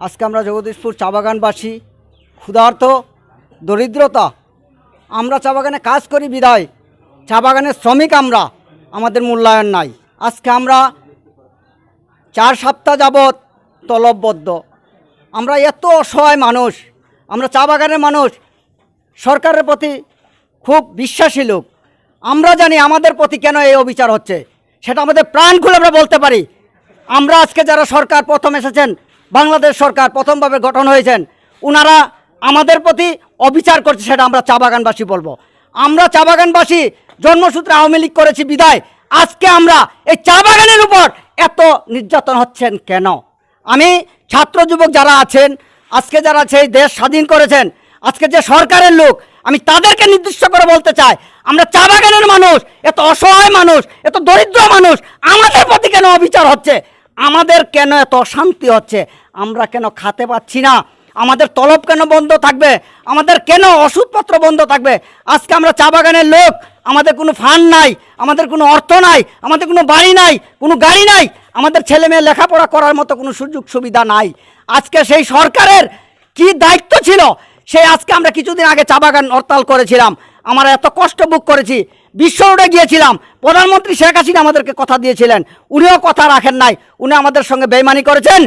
আজকে আমরা জগদীশপুর চা বাগানবাসী, ক্ষুধার্ত, দরিদ্রতা, আমরা চা বাগানে কাজ করি বিদায় চা বাগানের শ্রমিক আমরা, আমাদের মূল্যায়ন নাই। আজকে আমরা চার সপ্তাহ যাবৎ তলববদ্ধ। আমরা এত অসহায় মানুষ, আমরা চা বাগানের মানুষ, সরকারের প্রতি খুব বিশ্বাসী লোক। আমরা জানি আমাদের প্রতি কেন এই অবিচার হচ্ছে, সেটা আমাদের প্রাণ খুলে আমরা বলতে পারি। আমরা আজকে যারা সরকার প্রথম এসেছেন বাংলাদেশ সরকার প্রথমভাবে গঠন হয়েছেন ওনারা আমাদের প্রতি অবিচার করছে, সেটা আমরা চা বাগানবাসী বলব। আমরা চা বাগানবাসী জন্মসূত্রে আওয়ামী লীগ করেছি, বিদায়। আজকে আমরা এই চা বাগানের উপর এত নির্যাতন হচ্ছেন কেন? আমি ছাত্র যুবক যারা আছেন, আজকে যারা সেই দেশ স্বাধীন করেছেন, আজকে যে সরকারের লোক, আমি তাদেরকে নির্দিষ্ট করে বলতে চাই, আমরা চা বাগানের মানুষ, এত অসহায় মানুষ, এত দরিদ্র মানুষ, আমাদের প্রতি কেন অবিচার হচ্ছে? আমাদের কেন এত অশান্তি হচ্ছে? আমরা কেন খাতে পাচ্ছি না? আমাদের তলব কেন বন্ধ থাকবে? আমাদের কেন ওষুধপত্র বন্ধ থাকবে? আজকে আমরা চা বাগানের লোক, আমাদের কোনো ফান্ড নাই, আমাদের কোনো অর্থ নাই, আমাদের কোনো বাড়ি নাই, কোনো গাড়ি নাই, আমাদের ছেলে মেয়ে লেখাপড়া করার মতো কোনো সুযোগ সুবিধা নাই। আজকে সেই সরকারের কি দায়িত্ব ছিল, সেই আজকে আমরা কিছুদিন আগে চা বাগান হরতাল করেছিলাম। আমরা এত কষ্ট বুক করেছি। বিশ্ব রোডে গিয়েছিলাম। প্রধানমন্ত্রী শেখ হাসিনা আমাদেরকে কথা দিয়েছিলেন। উনিও কথা রাখেন নাই। উনি আমাদের সঙ্গে বেইমানি করেছেন।